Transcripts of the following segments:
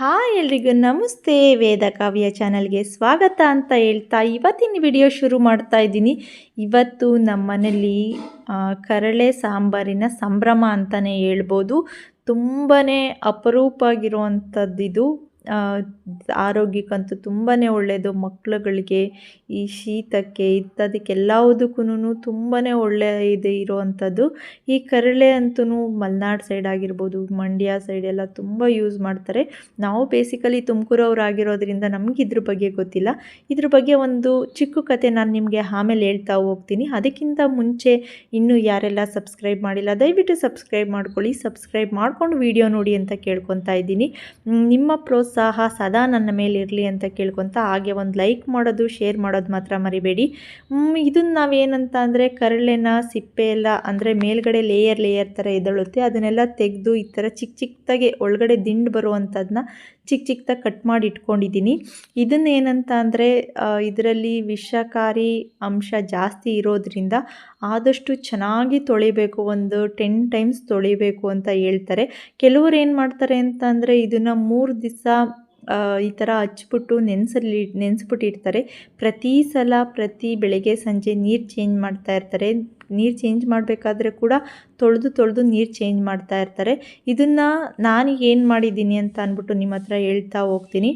Hi ಎಲ್ರಿಗೂ ನಮಸ್ತೆ. ವೇದ ಕಾವ್ಯ ಚಾನಲ್ಗೆ ಸ್ವಾಗತ ಅಂತ ಹೇಳ್ತಾ ಇವತ್ತಿನ ವಿಡಿಯೋ ಶುರು ಮಾಡ್ತಾ ಇದ್ದೀನಿ. ಇವತ್ತು ನಮ್ಮ ಮನೇಲಿ ಕರಳೆ ಸಾಂಬಾರಿನ ಸಂಭ್ರಮ ಅಂತಲೇ ಹೇಳ್ಬೋದು. ತುಂಬಾ ಅಪರೂಪ ಆಗಿರುವಂಥದ್ದಿದು ಆರೋಗ್ಯಕ್ಕಂತೂ ತುಂಬಾ ಒಳ್ಳೆಯದು ಮಕ್ಕಳುಗಳಿಗೆ ಈ ಶೀತಕ್ಕೆ ಇಂಥದಕ್ಕೆಲ್ಲದಕ್ಕೂ ತುಂಬಾ ಒಳ್ಳೆಯ ಇದು ಇರುವಂಥದ್ದು. ಈ ಕರಳೆ ಅಂತೂ ಮಲೆನಾಡು ಸೈಡ್ ಆಗಿರ್ಬೋದು, ಮಂಡ್ಯ ಸೈಡ್ ಎಲ್ಲ ತುಂಬ ಯೂಸ್ ಮಾಡ್ತಾರೆ. ನಾವು ಬೇಸಿಕಲಿ ತುಮಕೂರವ್ರು ಆಗಿರೋದ್ರಿಂದ ನಮ್ಗೆ ಇದ್ರ ಬಗ್ಗೆ ಗೊತ್ತಿಲ್ಲ. ಇದ್ರ ಬಗ್ಗೆ ಒಂದು ಚಿಕ್ಕ ಕತೆ ನಾನು ನಿಮಗೆ ಆಮೇಲೆ ಹೇಳ್ತಾ ಹೋಗ್ತೀನಿ. ಅದಕ್ಕಿಂತ ಮುಂಚೆ ಇನ್ನೂ ಯಾರೆಲ್ಲ ಸಬ್ಸ್ಕ್ರೈಬ್ ಮಾಡಿಲ್ಲ, ದಯವಿಟ್ಟು ಸಬ್ಸ್ಕ್ರೈಬ್ ಮಾಡ್ಕೊಳ್ಳಿ. ಸಬ್ಸ್ಕ್ರೈಬ್ ಮಾಡ್ಕೊಂಡು ವಿಡಿಯೋ ನೋಡಿ ಅಂತ ಕೇಳ್ಕೊತಾ ಇದ್ದೀನಿ. ನಿಮ್ಮ ಪ್ರೋತ್ಸಾಹ ಸದಾ ನನ್ನ ಮೇಲೆ ಇರಲಿ ಅಂತ ಕೇಳ್ಕೊತಾ ಹಾಗೆ ಒಂದು ಲೈಕ್ ಮಾಡೋದು ಶೇರ್ ಮಾಡೋದು ಮಾತ್ರ ಮರಿಬೇಡಿ. ಇದನ್ನು ನಾವೇನಂತ ಅಂದರೆ ಕರಳೆನ, ಸಿಪ್ಪೆ ಎಲ್ಲ ಅಂದರೆ ಮೇಲ್ಗಡೆ ಲೇಯರ್ ಲೇಯರ್ ಥರ ಎದಳುತ್ತೆ. ಅದನ್ನೆಲ್ಲ ತೆಗೆದು ಈ ಥರ ಚಿಕ್ಕ ಚಿಕ್ಕದಾಗೆ ಒಳಗಡೆ ದಿಂಡು ಬರುವಂಥದ್ದನ್ನ ಚಿಕ್ಕ ಚಿಕ್ಕದಾಗಿ ಕಟ್ ಮಾಡಿ ಇಟ್ಕೊಂಡಿದ್ದೀನಿ. ಇದನ್ನು ಏನಂತ ಅಂದರೆ ಇದರಲ್ಲಿ ವಿಷಕಾರಿ ಅಂಶ ಜಾಸ್ತಿ ಇರೋದ್ರಿಂದ ಆದಷ್ಟು ಚೆನ್ನಾಗಿ ತೊಳಿಬೇಕು, ಒಂದು ಟೆನ್ ಟೈಮ್ಸ್ ತೊಳಿಬೇಕು ಅಂತ ಹೇಳ್ತಾರೆ. ಕೆಲವರು ಏನು ಮಾಡ್ತಾರೆ ಅಂತ ಅಂದರೆ ಇದನ್ನು ಮೂರು ದಿವಸ ಈ ಥರ ಹಚ್ಬಿಟ್ಟು ನೆನೆಸಲ್ಲಿ ನೆನೆಸ್ಬಿಟ್ಟಿರ್ತಾರೆ ಪ್ರತಿ ಸಲ, ಪ್ರತಿ ಬೆಳಗ್ಗೆ ಸಂಜೆ ನೀರು ಚೇಂಜ್ ಮಾಡ್ತಾ ಇರ್ತಾರೆ. ನೀರು ಚೇಂಜ್ ಮಾಡಬೇಕಾದ್ರೆ ಕೂಡ ತೊಳೆದು ತೊಳೆದು ನೀರು ಚೇಂಜ್ ಮಾಡ್ತಾ ಇರ್ತಾರೆ. ಇದನ್ನು ನಾನು ಏನು ಮಾಡಿದ್ದೀನಿ ಅಂತ ಅಂದ್ಬಿಟ್ಟು ನಿಮ್ಮ ಹತ್ರ ಹೇಳ್ತಾ ಹೋಗ್ತೀನಿ.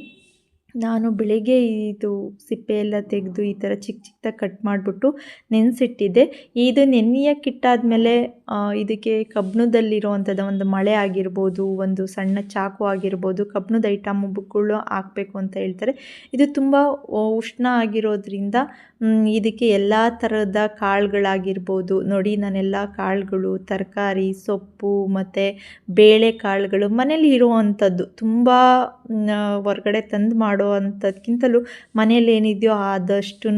ನಾನು ಬೆಳಿಗ್ಗೆ ಇದು ಸಿಪ್ಪೆ ಎಲ್ಲ ತೆಗೆದು ಈ ಥರ ಚಿಕ್ಕ ಚಿಕ್ಕದಾಗಿ ಕಟ್ ಮಾಡಿಬಿಟ್ಟು ನೆನೆಸಿಟ್ಟಿದ್ದೆ. ಇದು ನೆನೆಯಕ್ಕಿಟ್ಟಾದ್ಮೇಲೆ ಇದಕ್ಕೆ ಕಬ್ಬಿಣದಲ್ಲಿರುವಂಥದ್ದು ಒಂದು ಮಳೆ ಆಗಿರ್ಬೋದು, ಒಂದು ಸಣ್ಣ ಚಾಕು ಆಗಿರ್ಬೋದು, ಕಬ್ಬಿಣದ ಐಟಮ್ಗಳು ಹಾಕಬೇಕು ಅಂತ ಹೇಳ್ತಾರೆ. ಇದು ತುಂಬ ಉಷ್ಣ ಆಗಿರೋದ್ರಿಂದ ಇದಕ್ಕೆ ಎಲ್ಲ ಥರದ ಕಾಳುಗಳಾಗಿರ್ಬೋದು. ನೋಡಿ, ನಾನೆಲ್ಲ ಕಾಳುಗಳು, ತರಕಾರಿ, ಸೊಪ್ಪು, ಮತ್ತು ಬೇಳೆ ಕಾಳುಗಳು ಮನೇಲಿ ಇರುವಂಥದ್ದು. ತುಂಬ ಹೊರ್ಗಡೆ ತಂದು ಮಾಡೋ ಅಂಥದ್ಕಿಂತಲೂ ಮನೇಲಿ ಏನಿದೆಯೋ ಆದಷ್ಟು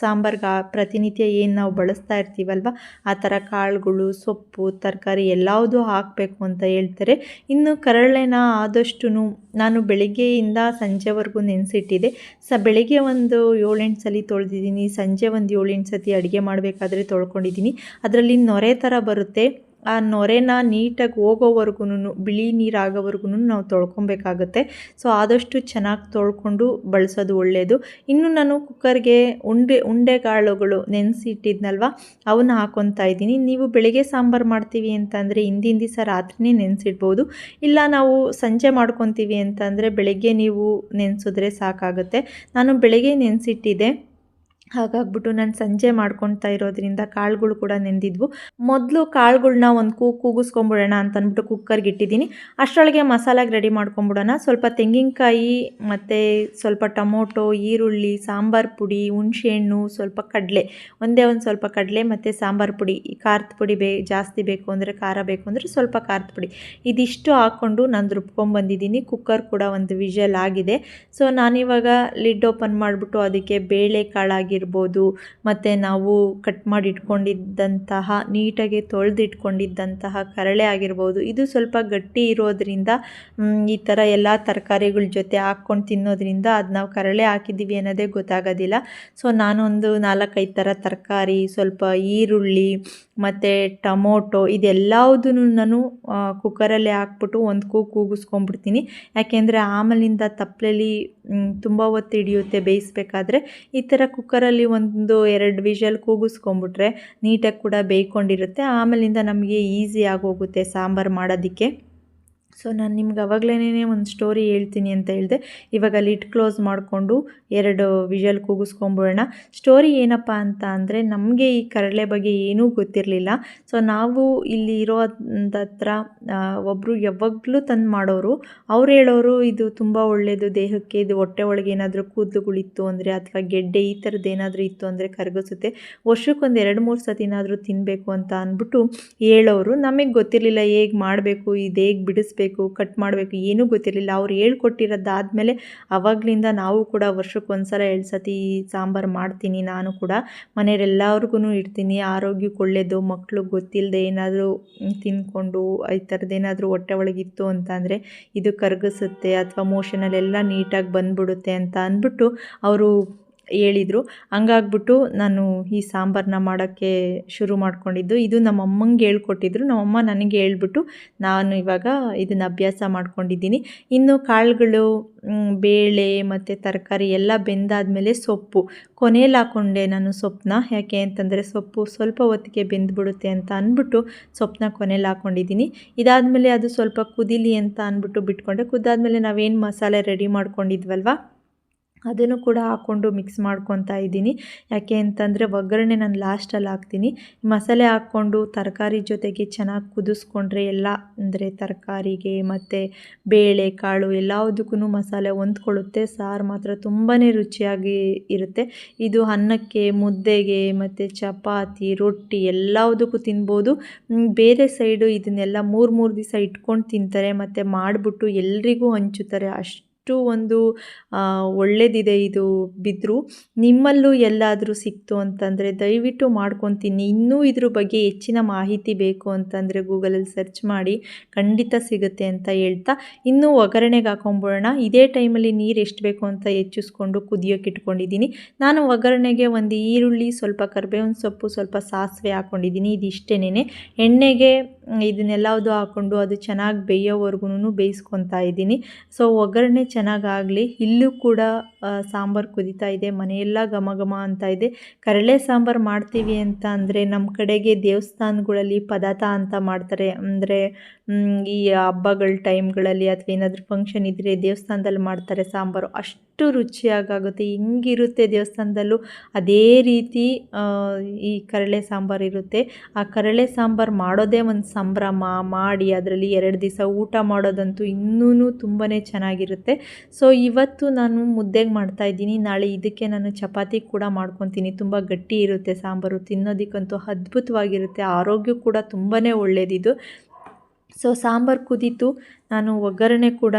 ಸಾಂಬಾರ್ಗೆ ಪ್ರತಿನಿತ್ಯ ಏನು ನಾವು ಬಳಸ್ತಾ ಇರ್ತೀವಲ್ವ, ಆ ಥರ ಕಾಳುಗಳು, ಸೊಪ್ಪು, ತರಕಾರಿ ಎಲ್ಲದೂ ಹಾಕಬೇಕು ಅಂತ ಹೇಳ್ತಾರೆ. ಇನ್ನು ಕರಳೆನ ಆದಷ್ಟು ನಾನು ಬೆಳಿಗ್ಗೆಯಿಂದ ಸಂಜೆವರೆಗೂ ನೆನೆಸಿಟ್ಟಿದ್ದೆ ಸ, ಬೆಳಿಗ್ಗೆ ಒಂದು ಏಳೆಂಟು ಸಲ ತೊಳೆದಿದ್ದೀನಿ. ಸಂಜೆ ಒಂದು ಏಳೆಂಟು ಸತಿ ಅಡುಗೆ ಮಾಡಬೇಕಾದ್ರೆ ತೊಳ್ಕೊಂಡಿದ್ದೀನಿ. ಅದರಲ್ಲಿ ನೊರೆ ಥರ ಬರುತ್ತೆ. ಆ ನೊರೆನ ನೀಟಾಗಿ ಹೋಗೋವರೆಗೂ ಬಿಳಿ ನೀರು ಆಗೋವರೆಗೂ ನಾವು ತೊಳ್ಕೊಬೇಕಾಗುತ್ತೆ. ಸೊ, ಆದಷ್ಟು ಚೆನ್ನಾಗಿ ತೊಳ್ಕೊಂಡು ಬಳಸೋದು ಒಳ್ಳೆಯದು ಇನ್ನು ನಾನು ಕುಕ್ಕರ್ಗೆ ಉಂಡೆ, ಉಂಡೆಗಾಳುಗಳು ನೆನೆಸಿಟ್ಟಿದ್ನಲ್ವ, ಅವನ್ನ ಹಾಕೊತಾ ಇದ್ದೀನಿ. ನೀವು ಬೆಳಿಗ್ಗೆ ಸಾಂಬಾರು ಮಾಡ್ತೀವಿ ಅಂತಂದರೆ ಹಿಂದಿನ ದಿವಸ ರಾತ್ರಿನೇ ನೆನೆಸಿಡ್ಬೋದು. ಇಲ್ಲ ನಾವು ಸಂಜೆ ಮಾಡ್ಕೊತೀವಿ ಅಂತಂದರೆ ಬೆಳಗ್ಗೆ ನೀವು ನೆನೆಸಿದ್ರೆ ಸಾಕಾಗುತ್ತೆ. ನಾನು ಬೆಳಗ್ಗೆ ನೆನೆಸಿಟ್ಟಿದ್ದೆ. ಹಾಗಾಗ್ಬಿಟ್ಟು ನಾನು ಸಂಜೆ ಮಾಡ್ಕೊಳ್ತಾ ಇರೋದ್ರಿಂದ ಕಾಳುಗಳು ಕೂಡ ನೆಂದಿದ್ವು. ಮೊದಲು ಕಾಳುಗಳ್ನ ಒಂದು ಕೂ, ಕೂಗಿಸ್ಕೊಂಬಿಡೋಣ ಅಂತ ಅಂದ್ಬಿಟ್ಟು ಕುಕ್ಕರ್ಗೆ ಇಟ್ಟಿದ್ದೀನಿ. ಅಷ್ಟರೊಳಗೆ ಮಸಾಲಾಗೆ ರೆಡಿ ಮಾಡ್ಕೊಂಬಿಡೋಣ. ಸ್ವಲ್ಪ ತೆಂಗಿನಕಾಯಿ ಮತ್ತು ಸ್ವಲ್ಪ ಟೊಮೊಟೊ, ಈರುಳ್ಳಿ, ಸಾಂಬಾರು ಪುಡಿ, ಹುಣಸೆಹಣ್ಣು, ಸ್ವಲ್ಪ ಕಡಲೆ. ಒಂದೇ ಒಂದು ಸ್ವಲ್ಪ ಕಡಲೆ ಮತ್ತು ಸಾಂಬಾರು ಪುಡಿ. ಖಾರದ ಪುಡಿ ಬೇ, ಜಾಸ್ತಿ ಬೇಕು ಅಂದರೆ ಖಾರ ಬೇಕು ಅಂದರೆ ಸ್ವಲ್ಪ ಖಾರದ ಪುಡಿ. ಇದಿಷ್ಟು ಹಾಕ್ಕೊಂಡು ನಾನು ರುಬ್ಕೊಂಡ್ಬಂದಿದ್ದೀನಿ ಕುಕ್ಕರ್ ಕೂಡ ಒಂದು ವಿಷಲ್ ಆಗಿದೆ. ಸೊ ನಾನಿವಾಗ ಲಿಡ್ ಓಪನ್ ಮಾಡಿಬಿಟ್ಟು ಅದಕ್ಕೆ ಬೇಳೆ ಕಾಳಾಗಿರ್ಬೋದು ಮತ್ತು ನಾವು ಕಟ್ ಮಾಡಿ ಇಟ್ಕೊಂಡಿದ್ದಂತಹ ನೀಟಾಗಿ ತೊಳೆದಿಟ್ಕೊಂಡಿದ್ದಂತಹ ಕರಳೆ ಆಗಿರ್ಬೋದು. ಇದು ಸ್ವಲ್ಪ ಗಟ್ಟಿ ಇರೋದ್ರಿಂದ ಈ ಥರ ಎಲ್ಲ ತರಕಾರಿಗಳ ಜೊತೆ ಹಾಕ್ಕೊಂಡು ತಿನ್ನೋದ್ರಿಂದ ಅದು ನಾವು ಕರಳೆ ಹಾಕಿದ್ದೀವಿ ಅನ್ನೋದೇ ಗೊತ್ತಾಗೋದಿಲ್ಲ. ಸೊ ನಾನೊಂದು ನಾಲ್ಕೈದು ಥರ ತರಕಾರಿ, ಸ್ವಲ್ಪ ಈರುಳ್ಳಿ, ಮತ್ತು ಟೊಮೊಟೊ ಇದೆಲ್ಲದೂ ನಾನು ಕುಕ್ಕರಲ್ಲಿ ಹಾಕ್ಬಿಟ್ಟು ಒಂದು ಕೂಗು ಕೂಗಿಸ್ಕೊಂಡ್ಬಿಡ್ತೀನಿ ಯಾಕೆಂದರೆ ಆಮೇಲಿಂದ ತಪ್ಪಲೇಲಿ ತುಂಬ ಹೊತ್ತು ಹಿಡಿಯುತ್ತೆ ಬೇಯಿಸ್ಬೇಕಾದ್ರೆ. ಈ ಥರ ಕುಕ್ಕರಲ್ಲಿ ಒಂದು ಎರಡು ವಿಷಲ್ ಕೂಗಿಸ್ಕೊಂಬಿಟ್ರೆ ನೀಟಾಗಿ ಕೂಡ ಬೇಯ್ಕೊಂಡಿರುತ್ತೆ. ಆಮೇಲಿಂದ ನಮಗೆ ಈಸಿ ಆಗೋಗುತ್ತೆ ಸಾಂಬಾರು ಮಾಡೋದಕ್ಕೆ. ಸೊ ನಾನು ನಿಮ್ಗೆ ಅವಾಗಲೇ ಒಂದು ಸ್ಟೋರಿ ಹೇಳ್ತೀನಿ ಅಂತ ಹೇಳಿದೆ. ಇವಾಗ ಲಿಟ್ ಕ್ಲೋಸ್ ಮಾಡಿಕೊಂಡು ಎರಡು ವಿಷಲ್ ಕೂಗಿಸ್ಕೊಂಬಿಡೋಣ ಸ್ಟೋರಿ ಏನಪ್ಪ ಅಂತ ಅಂದರೆ ನಮಗೆ ಈ ಕರಳೆ ಬಗ್ಗೆ ಏನೂ ಗೊತ್ತಿರಲಿಲ್ಲ. ಸೊ ನಾವು ಇಲ್ಲಿ ಇರೋ ಹತ್ರ ಒಬ್ಬರು ಯಾವಾಗಲೂ ತಂದು ಮಾಡೋರು. ಅವ್ರು ಹೇಳೋರು ಇದು ತುಂಬ ಒಳ್ಳೆಯದು ದೇಹಕ್ಕೆ ಇದು ಹೊಟ್ಟೆ ಒಳಗೆ ಏನಾದರೂ ಕೂದಲುಗಳಿತ್ತು ಅಂದರೆ ಅಥವಾ ಗೆಡ್ಡೆ ಈ ಥರದ್ದು ಏನಾದರೂ ಇತ್ತು ಅಂದರೆ ಕರಗಿಸುತ್ತೆ. ವರ್ಷಕ್ಕೊಂದು ಎರಡು ಮೂರು ಸತಿನಾದರೂ ತಿನ್ನಬೇಕು ಅಂತ ಅಂದ್ಬಿಟ್ಟು ಹೇಳೋರು. ನಮಗೆ ಗೊತ್ತಿರಲಿಲ್ಲ ಹೇಗೆ ಮಾಡಬೇಕು, ಇದು ಹೇಗೆ ಕಟ್ ಮಾಡಬೇಕು, ಏನೂ ಗೊತ್ತಿರಲಿಲ್ಲ. ಅವ್ರು ಹೇಳ್ಕೊಟ್ಟಿರೋದಾದಮೇಲೆ ಆವಾಗಲಿಂದ ನಾವು ಕೂಡ ವರ್ಷಕ್ಕೊಂದು ಸಲ ಎರಡು ಸತಿ ಸಾಂಬಾರು ಮಾಡ್ತೀನಿ, ನಾನು ಕೂಡ. ಮನೆಯವರೆಲ್ಲರಿಗೂ ಇಡ್ತೀನಿ. ಆರೋಗ್ಯಕ್ಕೆ ಒಳ್ಳೆಯದು ಮಕ್ಕಳು ಗೊತ್ತಿಲ್ಲದೆ ಏನಾದರೂ ತಿಂದ್ಕೊಂಡು ಈ ಥರದ್ದೇನಾದರೂ ಹೊಟ್ಟೆ ಒಳಗಿತ್ತು ಅಂತ ಅಂದರೆ ಇದು ಕರಗಿಸುತ್ತೆ ಅಥವಾ ಮೋಷನಲ್ಲೆಲ್ಲ ನೀಟಾಗಿ ಬಂದ್ಬಿಡುತ್ತೆ ಅಂತ ಅಂದ್ಬಿಟ್ಟು ಅವರು ಹೇಳಿದರು. ಹಂಗಾಗ್ಬಿಟ್ಟು ನಾನು ಈ ಸಾಂಬಾರನ್ನ ಮಾಡೋಕ್ಕೆ ಶುರು ಮಾಡ್ಕೊಂಡಿದ್ದು. ಇದು ನಮ್ಮ ಅಮ್ಮಂಗೆ ಹೇಳ್ಕೊಟ್ಟಿದ್ರು. ನಮ್ಮಮ್ಮ ನನಗೆ ಹೇಳ್ಬಿಟ್ಟು ನಾನು ಇವಾಗ ಇದನ್ನು ಅಭ್ಯಾಸ ಮಾಡ್ಕೊಂಡಿದ್ದೀನಿ. ಇನ್ನು ಕಾಳುಗಳು ಬೇಳೆ ಮತ್ತು ತರಕಾರಿ ಎಲ್ಲ ಬೆಂದಾದಮೇಲೆ ಸೊಪ್ಪು. ಕೊನೆಯಲ್ಲಿ ಹಾಕ್ಕೊಂಡೆ ನಾನು ಸೊಪ್ಪನ್ನ. ಯಾಕೆ ಅಂತಂದರೆ ಸೊಪ್ಪು ಸ್ವಲ್ಪ ಹೊತ್ತಿಗೆ ಬೆಂದ್ಬಿಡುತ್ತೆ ಅಂತ ಅಂದ್ಬಿಟ್ಟು ಸೊಪ್ಪನ್ನ ಕೊನೆಯಲ್ಲಿ ಹಾಕ್ಕೊಂಡಿದ್ದೀನಿ ಇದಾದಮೇಲೆ ಅದು ಸ್ವಲ್ಪ ಕುದೀಲಿ ಅಂತ ಅಂದ್ಬಿಟ್ಟು ಬಿಟ್ಕೊಂಡೆ. ಕುದ್ದಾದಮೇಲೆ ನಾವೇನು ಮಸಾಲೆ ರೆಡಿ ಮಾಡ್ಕೊಂಡಿದ್ವಲ್ವ? ಅದನ್ನು ಕೂಡ ಹಾಕ್ಕೊಂಡು ಮಿಕ್ಸ್ ಮಾಡ್ಕೊತಾ ಇದ್ದೀನಿ. ಯಾಕೆ ಅಂತಂದರೆ ಒಗ್ಗರಣೆ ನಾನು ಲಾಸ್ಟಲ್ಲಿ ಹಾಕ್ತೀನಿ. ಮಸಾಲೆ ಹಾಕ್ಕೊಂಡು ತರಕಾರಿ ಜೊತೆಗೆ ಚೆನ್ನಾಗಿ ಕುದಿಸ್ಕೊಂಡ್ರೆ ಎಲ್ಲ, ಅಂದರೆ ತರಕಾರಿಗೆ ಮತ್ತು ಬೇಳೆ, ಕಾಳು ಎಲ್ಲದಕ್ಕೂ ಮಸಾಲೆ ಹೊಂದ್ಕೊಳ್ಳುತ್ತೆ. ಸಾರು ಮಾತ್ರ ತುಂಬಾ ರುಚಿಯಾಗಿ ಇರುತ್ತೆ. ಇದು ಅನ್ನಕ್ಕೆ, ಮುದ್ದೆಗೆ ಮತ್ತು ಚಪಾತಿ, ರೊಟ್ಟಿ ಎಲ್ಲದಕ್ಕೂ ತಿನ್ಬೋದು. ಬೇರೆ ಸೈಡು ಇದನ್ನೆಲ್ಲ ಮೂರು ಮೂರು ದಿವಸ ಇಟ್ಕೊಂಡು ತಿಂತಾರೆ. ಮತ್ತು ಮಾಡಿಬಿಟ್ಟು ಎಲ್ರಿಗೂ ಹಂಚುತ್ತಾರೆ ಅಷ್ಟು ಒಂದು ಆ, ಒಳ್ಳೆಯದಿದೆ ಇದು ಬಿದ್ದರೂ ನಿಮ್ಮಲ್ಲೂ ಎಲ್ಲಾದರೂ ಸಿಕ್ತು ಅಂತಂದರೆ ದಯವಿಟ್ಟು ಮಾಡ್ಕೊತೀನಿ. ಇನ್ನೂ ಇದ್ರ ಬಗ್ಗೆ ಹೆಚ್ಚಿನ ಮಾಹಿತಿ ಬೇಕು ಅಂತಂದರೆ ಗೂಗಲಲ್ಲಿ ಸರ್ಚ್ ಮಾಡಿ ಖಂಡಿತ ಸಿಗುತ್ತೆ ಅಂತ ಹೇಳ್ತಾ ಇನ್ನೂ ಒಗ್ಗರಣೆಗೆ ಹಾಕೊಂಬಿಡೋಣ. ಇದೇ ಟೈಮಲ್ಲಿ ನೀರು ಎಷ್ಟು ಬೇಕು ಅಂತ ಹೆಚ್ಚಿಸ್ಕೊಂಡು ಕುದಿಯೋಕೆ ಇಟ್ಕೊಂಡಿದ್ದೀನಿ. ನಾನು ಒಗ್ಗರಣೆಗೆ ಒಂದು ಈರುಳ್ಳಿ ಸ್ವಲ್ಪ ಕರ್ಬೇವಿನ ಸೊಪ್ಪು ಸ್ವಲ್ಪ ಸಾಸಿವೆ ಹಾಕ್ಕೊಂಡಿದ್ದೀನಿ ಇದಿಷ್ಟೇನೆ ಎಣ್ಣೆಗೆ ಮ್, ಇದನ್ನೆಲ್ಲವುದು ಹಾಕ್ಕೊಂಡು ಅದು ಚೆನ್ನಾಗಿ ಬೇಯೋವರೆಗೂ ಬೇಯಿಸ್ಕೊತಾ ಇದ್ದೀನಿ. ಸೊ ಒಗ್ಗರಣೆ ಚೆನ್ನಾಗಾಗಲಿ. ಇಲ್ಲೂ ಕೂಡ ಸಾಂಬಾರು ಕುದೀತಾ ಇದೆ. ಮನೆಯೆಲ್ಲ ಘಮ ಘಮ ಅಂತ ಇದೆ. ಕರಳೆ ಸಾಂಬಾರು ಮಾಡ್ತೀವಿ ಅಂತ ಅಂದರೆ ನಮ್ಮ ಕಡೆಗೆ ದೇವಸ್ಥಾನಗಳಲ್ಲಿ ಪದಾರ್ಥ ಅಂತ ಮಾಡ್ತಾರೆ. ಅಂದರೆ ಈ ಹಬ್ಬಗಳ ಟೈಮ್ಗಳಲ್ಲಿ ಅಥವಾ ಏನಾದರೂ ಫಂಕ್ಷನ್ ಇದ್ದರೆ ದೇವಸ್ಥಾನದಲ್ಲಿ ಮಾಡ್ತಾರೆ ಸಾಂಬಾರು. ಅಷ್ಟು ರುಚಿಯಾಗುತ್ತೆ ಹಿಂಗಿರುತ್ತೆ ದೇವಸ್ಥಾನದಲ್ಲೂ ಅದೇ ರೀತಿ ಈ ಕರಳೆ ಸಾಂಬಾರು ಇರುತ್ತೆ. ಆ ಕರಳೆ ಸಾಂಬಾರು ಮಾಡೋದೇ ಒಂದು ಸಂಭ್ರಮ ಮಾಡಿ ಅದರಲ್ಲಿ ಎರಡು ದಿವಸ ಊಟ ಮಾಡೋದಂತೂ ಇನ್ನೂ ತುಂಬಾ ಚೆನ್ನಾಗಿರುತ್ತೆ. ಸೊ, ಇವತ್ತು ನಾನು ಮುದ್ದೆಗೆ ಮಾಡ್ತಾ ಇದ್ದೀನಿ. ನಾಳೆ ಇದಕ್ಕೆ ನಾನು ಚಪಾತಿ ಕೂಡ ಮಾಡ್ಕೊತೀನಿ. ತುಂಬ ಗಟ್ಟಿ ಇರುತ್ತೆ ಸಾಂಬಾರು, ತಿನ್ನೋದಕ್ಕಂತೂ ಅದ್ಭುತವಾಗಿರುತ್ತೆ. ಆರೋಗ್ಯ ಕೂಡ ತುಂಬಾ ಒಳ್ಳೆಯದಿದು ಸೊ, ಸಾಂಬಾರು ಕುದೀತು. ನಾನು ಒಗ್ಗರಣೆ ಕೂಡ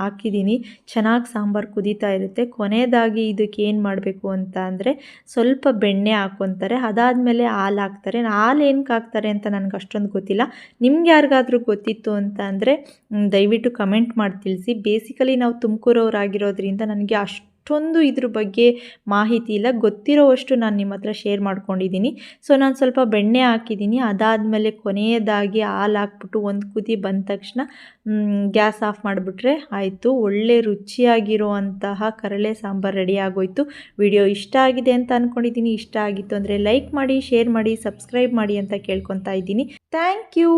ಹಾಕಿದ್ದೀನಿ. ಚೆನ್ನಾಗಿ ಸಾಂಬಾರು ಕುದೀತಾ ಇರುತ್ತೆ. ಕೊನೆಯದಾಗಿ ಇದಕ್ಕೆ ಏನು ಮಾಡಬೇಕು ಅಂತ ಅಂದರೆ ಸ್ವಲ್ಪ ಬೆಣ್ಣೆ ಹಾಕ್ಕೊತಾರೆ ಅದಾದಮೇಲೆ ಹಾಲು ಹಾಕ್ತಾರೆ. ಹಾಲು ಏನಕ್ಕೆ ಹಾಕ್ತಾರೆ ಅಂತ ನನಗೆ ಅಷ್ಟೊಂದು ಗೊತ್ತಿಲ್ಲ. ನಿಮ್ಗೆ ಯಾರಿಗಾದ್ರೂ ಗೊತ್ತಿತ್ತು ಅಂತ ಅಂದರೆ ದಯವಿಟ್ಟು ಕಮೆಂಟ್ ಮಾಡಿ ತಿಳಿಸಿ. ಬೇಸಿಕಲಿ ನಾವು ತುಮಕೂರವ್ರಾಗಿರೋದ್ರಿಂದ ನನಗೆ ಅಷ್ಟೊಂದು ಇದ್ರ ಬಗ್ಗೆ ಮಾಹಿತಿ ಇಲ್ಲ. ಗೊತ್ತಿರೋವಷ್ಟು ನಾನು ನಿಮ್ಮ ಹತ್ರ ಶೇರ್ ಮಾಡ್ಕೊಂಡಿದ್ದೀನಿ ಸೊ ನಾನು ಸ್ವಲ್ಪ ಬೆಣ್ಣೆ ಹಾಕಿದ್ದೀನಿ ಅದಾದಮೇಲೆ ಕೊನೆಯದಾಗಿ ಹಾಲು ಹಾಕ್ಬಿಟ್ಟು ಒಂದು ಕುದಿ ಬಂದ ತಕ್ಷಣ ಗ್ಯಾಸ್ ಆಫ್ ಮಾಡಿಬಿಟ್ರೆ ಆಯಿತು. ಒಳ್ಳೆ ರುಚಿಯಾಗಿರುವಂತಹ ಕರಳೆ ಸಾಂಬಾರು ರೆಡಿ ಆಗೋಯ್ತು. ವಿಡಿಯೋ ಇಷ್ಟ ಆಗಿದೆ ಅಂತ ಅಂದ್ಕೊಂಡಿದ್ದೀನಿ ಇಷ್ಟ ಆಗಿತ್ತು ಅಂದರೆ ಲೈಕ್ ಮಾಡಿ ಶೇರ್ ಮಾಡಿ ಸಬ್ಸ್ಕ್ರೈಬ್ ಮಾಡಿ ಅಂತ ಕೇಳ್ಕೊತಾ ಇದ್ದೀನಿ. Thank you